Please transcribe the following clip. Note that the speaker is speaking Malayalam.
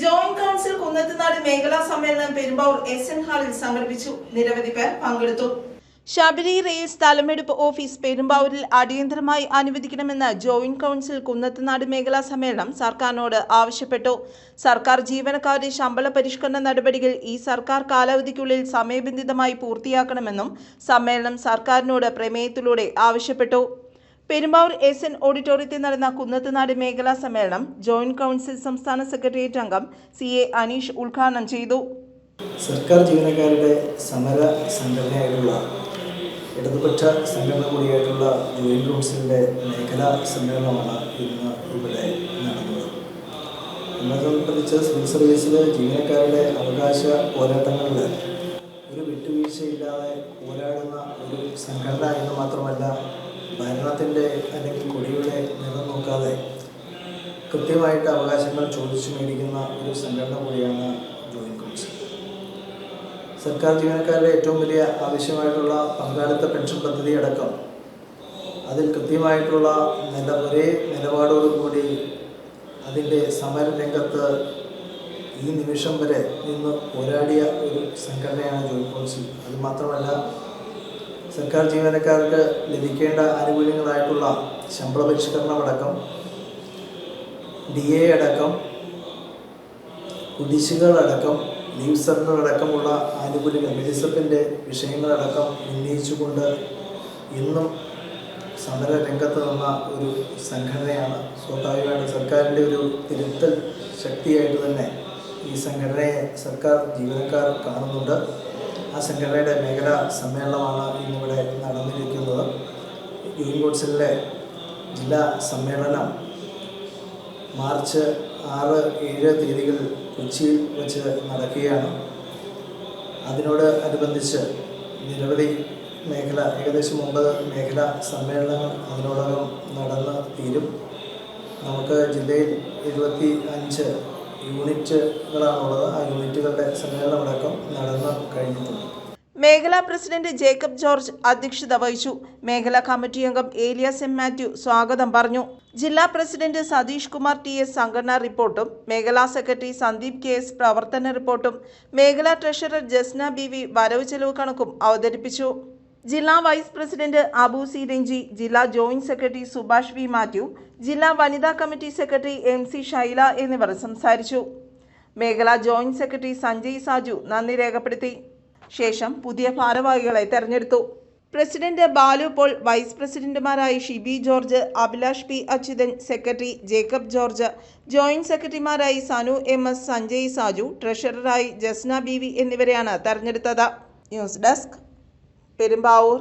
ജോയിന്റ് കൗൺസിൽ കുന്നത്തുനാട് മേഖലാ സമ്മേളനം പെരുമ്പാവൂർ എസ് എൻ ഹാളിൽ സംഘടിപ്പിച്ചു. നിരവധി പേർ പങ്കെടുത്തു. ശബരി റെയിൽ സ്ഥലമെടുപ്പ് ഓഫീസ് പെരുമ്പാവൂരിൽ അടിയന്തരമായി അനുവദിക്കണമെന്ന് ജോയിന്റ് കൗൺസിൽ കുന്നത്തുനാട് മേഖലാ സമ്മേളനം സർക്കാരിനോട് ആവശ്യപ്പെട്ടു. സർക്കാർ ജീവനക്കാരുടെ ശമ്പള പരിഷ്കരണ നടപടികൾ ഈ സർക്കാർ കാലാവധിക്കുള്ളിൽ സമയബന്ധിതമായി പൂർത്തിയാക്കണമെന്നും സമ്മേളനം സർക്കാരിനോട് പ്രമേയത്തിലൂടെ ആവശ്യപ്പെട്ടു. പെരുമ്പാവൂർ എസ് എൻ ഓഡിറ്റോറിയത്തിൽ നടന്ന കുന്നത്തുനാട് മേഖലാ സമ്മേളനം ജോയിന്റ് കൗൺസിൽ സംസ്ഥാന സെക്രട്ടേറിയറ്റ് അംഗം സി എ അനീഷ് ഉദ്ഘാടനം ചെയ്തു. സർക്കാർ ജീവനക്കാരുടെ സമര സംഘടനയായിട്ടുള്ള ഇടതുപക്ഷ സംഘടന കൂടിയായിട്ടുള്ള ജോയിന്റ് കൗൺസിലിന്റെ മേഖലാ സമ്മേളനമാണ് ഇന്ന് ഇവിടെ നടന്നത്. സംബന്ധിച്ച് സിവിൽ സർവീസിൽ ജീവനക്കാരുടെ അവകാശ പോരാട്ടങ്ങളിൽ ഒരു വിട്ടുവീഴ്ചയില്ലാതെ പോരാടുന്ന ഒരു സംഘടന എന്ന് മാത്രമല്ല ഭരണത്തിന്റെ അല്ലെങ്കിൽ കൊടിയുടെ നിറം നോക്കാതെ കൃത്യമായിട്ട് അവകാശങ്ങൾ ചോദിച്ചു മേടിക്കുന്ന ഒരു സംഘടന കൂടിയാണ് ജോയിൻ കൗൺസിൽ. സർക്കാർ ജീവനക്കാരുടെ ഏറ്റവും വലിയ ആവശ്യമായിട്ടുള്ള പങ്കാളിത്ത പെൻഷൻ പദ്ധതി അടക്കം അതിൽ കൃത്യമായിട്ടുള്ള നില ഒരേ നിലപാടോടുകൂടി അതിന്റെ സമര രംഗത്ത് ഈ നിമിഷം വരെ നിന്ന് പോരാടിയ ഒരു സംഘടനയാണ് ജോയിൻ കൗൺസിൽ. അത് മാത്രമല്ല സർക്കാർ ജീവനക്കാർക്ക് ലഭിക്കേണ്ട ആനുകൂല്യങ്ങളായിട്ടുള്ള ശമ്പള പരിഷ്കരണമടക്കം ഡി എ അടക്കം കുടിശ്ശികളടക്കം ലീവ് സർവർ അടക്കമുള്ള ആനുകൂല്യങ്ങൾ മെഡിസപ്പിന്റെ വിഷയങ്ങളടക്കം ഉന്നയിച്ചുകൊണ്ട് ഇന്നും സമര രംഗത്ത് നിന്ന ഒരു സംഘടനയാണ് സ്വാഭാവികമായിട്ട് സർക്കാരിന്റെ ഒരു തിരുത്തൽ ശക്തിയായിട്ട് തന്നെ ഈ സംഘടനയെ സർക്കാർ ജീവനക്കാർ കാണുന്നുണ്ട്. സംഘടനയുടെ മേഖലാ സമ്മേളനമാണ് ഇന്നിവിടെ നടന്നിരിക്കുന്നത്. യൂണിയൻ കൗൺസിലിലെ ജില്ലാ സമ്മേളനം മാർച്ച് ആറ് ഏഴ് തീയതികളിൽ കൊച്ചിയിൽ വെച്ച് നടക്കുകയാണ്. അതിനോട് അനുബന്ധിച്ച് നിരവധി മേഖല ഏകദേശം ഒമ്പത് മേഖല സമ്മേളനങ്ങൾ അതിനോടകം നടന്ന് തീരും. നമുക്ക് ജില്ലയിൽ എഴുപത്തി അഞ്ച് യൂണിറ്റുകളാണുള്ളത്. ആ യൂണിറ്റുകളുടെ സമ്മേളനമടക്കം നടന്ന് കഴിഞ്ഞിട്ടുണ്ട് മേഖലാ പ്രസിഡന്റ് ജേക്കബ് ജോർജ് അധ്യക്ഷത വഹിച്ചു. മേഖലാ കമ്മിറ്റി അംഗം ഏലിയാസ് എം മാത്യു സ്വാഗതം പറഞ്ഞു. ജില്ലാ president Satheesh Kumar T S സംഘടനാ റിപ്പോർട്ടും മേഖലാ സെക്രട്ടറി സന്ദീപ് കെ എസ് പ്രവർത്തന റിപ്പോർട്ടും മേഖലാ ട്രഷറർ ജസ്ന ബി വി വരവ് ചെലവ് കണക്കും അവതരിപ്പിച്ചു. ജില്ലാ vice president Abu C Renji ജില്ലാ joint secretary Subhash V Mathew ജില്ലാ വനിതാ committee secretary M C Shaila എന്നിവർ സംസാരിച്ചു. മേഖലാ ജോയിന്റ് സെക്രട്ടറി സഞ്ജയ് സാജു നന്ദി രേഖപ്പെടുത്തി. ശേഷം പുതിയ ഭാരവാഹികളെ തെരഞ്ഞെടുത്തു. President Balu Paul vice പ്രസിഡന്റുമാരായി Shibi George Abhilash P Achuthan secretary Jacob George joint സെക്രട്ടറിമാരായി Sanu M S Sanjay Saju ട്രഷററായി ജസ്ന ബി വി എന്നിവരെയാണ് തെരഞ്ഞെടുത്തത്. News desk Perumbavoor.